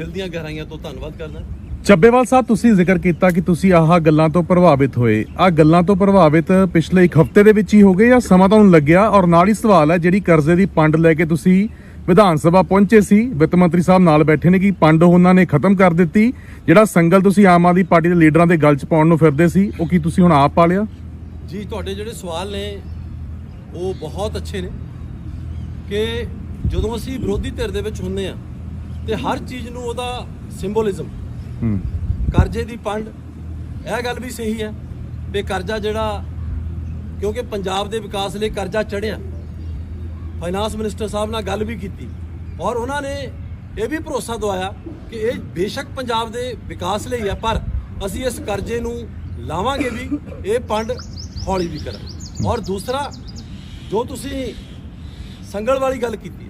ਦਿਲ ਦੀਆਂ ਗਹਿਰਾਈਆਂ ਤੋਂ ਧੰਨਵਾਦ ਕਰਦਾ ਚੱਬੇਵਾਲ ਸਾਹਿਬ ਤੁਸੀਂ ਜ਼ਿਕਰ ਕੀਤਾ ਕਿ ਤੁਸੀਂ ਆਹ ਗੱਲਾਂ ਤੋਂ ਪ੍ਰਭਾਵਿਤ ਹੋਏ। ਆ ਗੱਲਾਂ ਤੋਂ ਪ੍ਰਭਾਵਿਤ ਪਿਛਲੇ ਇੱਕ ਹਫ਼ਤੇ ਦੇ ਵਿੱਚ ਹੀ ਹੋ ਗਏ ਜਾਂ ਸਮਾਂ ਤੁਹਾਨੂੰ ਲੱਗਿਆ ਔਰ ਨਾਲ ਹੀ ਸਵਾਲ ਹੈ ਜਿਹੜੀ ਕਰਜ਼ੇ ਦੀ ਪੰਡ ਲੈ ਕੇ ਤੁਸੀਂ ਵਿਧਾਨ ਸਭਾ ਪਹੁੰਚੇ ਸੀ। ਵਿੱਤ ਮੰਤਰੀ ਸਾਹਿਬ ਨਾਲ ਬੈਠੇ ਨੇ ਕਿ ਪੰਡ ਉਹਨਾਂ ਨੇ ਖਤਮ ਕਰ ਦਿੱਤੀ। ਜਿਹੜਾ ਸੰਗਲ ਤੁਸੀਂ ਆਮ ਆਦਮੀ ਪਾਰਟੀ ਦੇ ਲੀਡਰਾਂ ਦੇ ਗਲ 'ਚ ਪਾਉਣ ਨੂੰ ਫਿਰਦੇ ਸੀ ਉਹ ਕੀ ਤੁਸੀਂ ਹੁਣ ਆਪ ਪਾ ਲਿਆ ਜੀ ਤੁਹਾਡੇ ਜਿਹੜੇ ਸਵਾਲ ਨੇ ਉਹ ਬਹੁਤ ਅੱਛੇ ਨੇ ਕਿ ਜਦੋਂ ਅਸੀਂ ਵਿਰੋਧੀ ਧਿਰ ਦੇ ਵਿੱਚ ਹੁੰਦੇ ਆ ਤੇ ਹਰ ਚੀਜ਼ ਨੂੰ ਉਹਦਾ ਸਿੰਬੋਲਿਜ਼ਮ। ਹੂੰ। ਕਰਜ਼ੇ ਦੀ ਪੰਡ ਇਹ ਗੱਲ ਵੀ ਸਹੀ ਹੈ ਵੀ ਕਰਜ਼ਾ ਜਿਹੜਾ ਕਿਉਂਕਿ ਪੰਜਾਬ ਦੇ ਵਿਕਾਸ ਲਈ ਕਰਜ਼ਾ ਚੜਿਆ ਫਾਈਨਾਂਸ ਮਿਨਿਸਟਰ ਸਾਹਿਬ ਨਾਲ ਗੱਲ ਵੀ ਕੀਤੀ ਔਰ ਉਹਨਾਂ ਨੇ ਇਹ ਵੀ ਭਰੋਸਾ ਦਵਾਇਆ ਕਿ ਇਹ ਬੇਸ਼ੱਕ ਪੰਜਾਬ ਦੇ ਵਿਕਾਸ ਲਈ ਹੈ ਪਰ ਅਸੀਂ ਇਸ ਕਰਜ਼ੇ ਨੂੰ ਲਾਵਾਂਗੇ ਵੀ ਇਹ ਪੰਡ ਹੌਲੀ ਵੀ ਕਰਾਂਗੇ। ਔਰ ਦੂਸਰਾ ਜੋ ਤੁਸੀਂ ਸੰਗਲ ਵਾਲੀ ਗੱਲ ਕੀਤੀ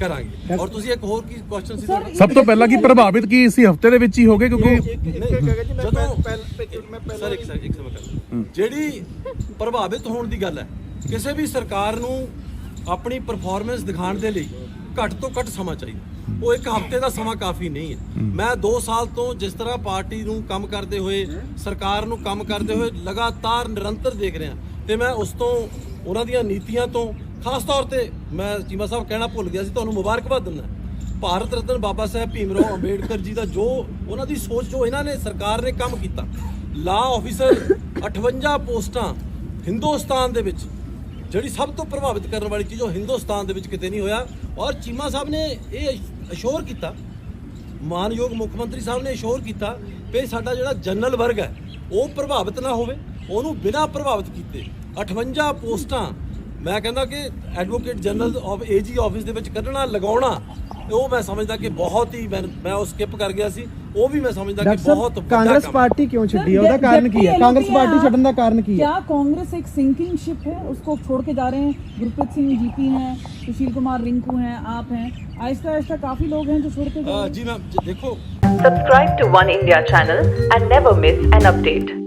ਕਰਾਂਗੇ। ਔਰ ਤੁਸੀਂ ਇੱਕ ਹੋਰ ਕੀ ਕੁਐਸਚਨ ਸੀ ਤੁਹਾਡਾ? ਸਭ ਤੋਂ ਪਹਿਲਾਂ ਕੀ ਪ੍ਰਭਾਵਿਤ ਕੀ ਇਸੇ ਹਫ਼ਤੇ ਦੇ ਵਿੱਚ ਹੀ ਹੋ ਗਏ ਕਿਉਂਕਿ ਜਦੋਂ ਸਰ ਇੱਕ ਸਰ ਇੱਕ ਸਮਾਂ ਕਰ ਜਿਹੜੀ ਪ੍ਰਭਾਵਿਤ ਹੋਣ ਦੀ ਗੱਲ ਹੈ ਕਿਸੇ ਵੀ ਸਰਕਾਰ ਨੂੰ ਆਪਣੀ ਪਰਫਾਰਮੈਂਸ ਦਿਖਾਉਣ ਦੇ ਲਈ ਘੱਟ ਤੋਂ ਘੱਟ ਸਮਾਂ ਚਾਹੀਦਾ। ਉਹ ਇੱਕ ਹਫ਼ਤੇ ਦਾ ਸਮਾਂ ਕਾਫੀ ਨਹੀਂ ਹੈ। ਮੈਂ 2 ਸਾਲ ਤੋਂ ਜਿਸ ਤਰ੍ਹਾਂ ਪਾਰਟੀ ਨੂੰ ਕੰਮ ਕਰਦੇ ਹੋਏ ਸਰਕਾਰ ਨੂੰ ਕੰਮ ਕਰਦੇ ਹੋਏ ਲਗਾਤਾਰ ਨਿਰੰਤਰ ਦੇਖ ਰਿਹਾ। ਤੇ ਮੈਂ ਉਸ ਤੋਂ ਉਹਨਾਂ ਦੀਆਂ ਨੀਤੀਆਂ ਤੋਂ ਖਾਸ ਤੌਰ ਤੇ ਮੈਂ ਚੀਮਾ ਸਾਹਿਬ ਕਹਿਣਾ ਭੁੱਲ ਗਿਆ ਸੀ, ਤੁਹਾਨੂੰ ਮੁਬਾਰਕਬਾਦ ਦਿੰਦਾ। ਭਾਰਤ ਰਤਨ ਬਾਬਾ ਸਾਹਿਬ ਭੀਮ ਰਾਓ ਅੰਬੇਡਕਰ ਜੀ ਦਾ ਜੋ ਉਹਨਾਂ ਦੀ ਸੋਚ ਜੋ ਇਹਨਾਂ ਨੇ ਸਰਕਾਰ ਨੇ ਕੰਮ ਕੀਤਾ ਲਾ ਆਫੀਸਰ 58 ਪੋਸਟਾਂ ਹਿੰਦੁਸਤਾਨ ਦੇ ਵਿੱਚ, ਜਿਹੜੀ ਸਭ ਤੋਂ ਪ੍ਰਭਾਵਿਤ ਕਰਨ ਵਾਲੀ ਚੀਜ਼ ਉਹ ਹਿੰਦੁਸਤਾਨ ਦੇ ਵਿੱਚ ਕਿਤੇ ਨਹੀਂ ਹੋਇਆ। ਔਰ ਚੀਮਾ ਸਾਹਿਬ ਨੇ ਇਹ ਅਸ਼ੋਰ ਕੀਤਾ, ਮਾਨਯੋਗ ਮੁੱਖ ਮੰਤਰੀ ਸਾਹਿਬ ਨੇ ਅਸ਼ੋਰ ਕੀਤਾ ਕਿ ਸਾਡਾ ਜਿਹੜਾ ਜਨਰਲ ਵਰਗ ਹੈ, ਉਹ ਪ੍ਰਭਾਵਿਤ ਨਾ ਹੋਵੇ, ਉਹਨੂੰ ਬਿਨਾਂ ਪ੍ਰਭਾਵਿਤ ਕੀਤੇ 58 ਪੋਸਟਾਂ ਮੈਂ ਕਹਿੰਦਾ ਕਿ advocate general of AG office ਦੇ ਵਿੱਚ ਕੱਢਣਾ ਲਗਾਉਣਾ ਉਹ ਮੈਂ ਸਮਝਦਾ ਕਿ ਬਹੁਤ ਹੀ ਮੈਂ ਉਹ ਸਕਿਪ ਕਰ ਗਿਆ ਸੀ। ਉਹ ਵੀ ਮੈਂ ਸਮਝਦਾ ਕਿ ਬਹੁਤ ਕਾਂਗਰਸ ਪਾਰਟੀ ਕਿਉਂ ਛੱਡੀ? ਹੈ ਉਹਦਾ ਕਾਰਨ ਕੀ ਹੈ? ਕਾਂਗਰਸ ਪਾਰਟੀ ਛੱਡਣ ਦਾ ਕਾਰਨ ਕੀ ਹੈ? ਕੀ ਕਾਂਗਰਸ ਇੱਕ ਸਿੰਕਿੰਗ ਸ਼ਿਪ ਹੈ? ਉਸਕੋ ਛੋੜ ਕੇ ਜਾ ਰਹੇ हैं ਗੁਰਪ੍ਰੀਤ ਸਿੰਘ ਜੀਪੀ हैं ਸੁਸ਼ੀਲ ਕੁਮਾਰ ਰਿੰਕੂ हैं आप हैं आहिस्ता आहिस्ता काफी लोग हैं जो छोड़ के जा रहे हैं जी मैम देखो subscribe to One India channel and never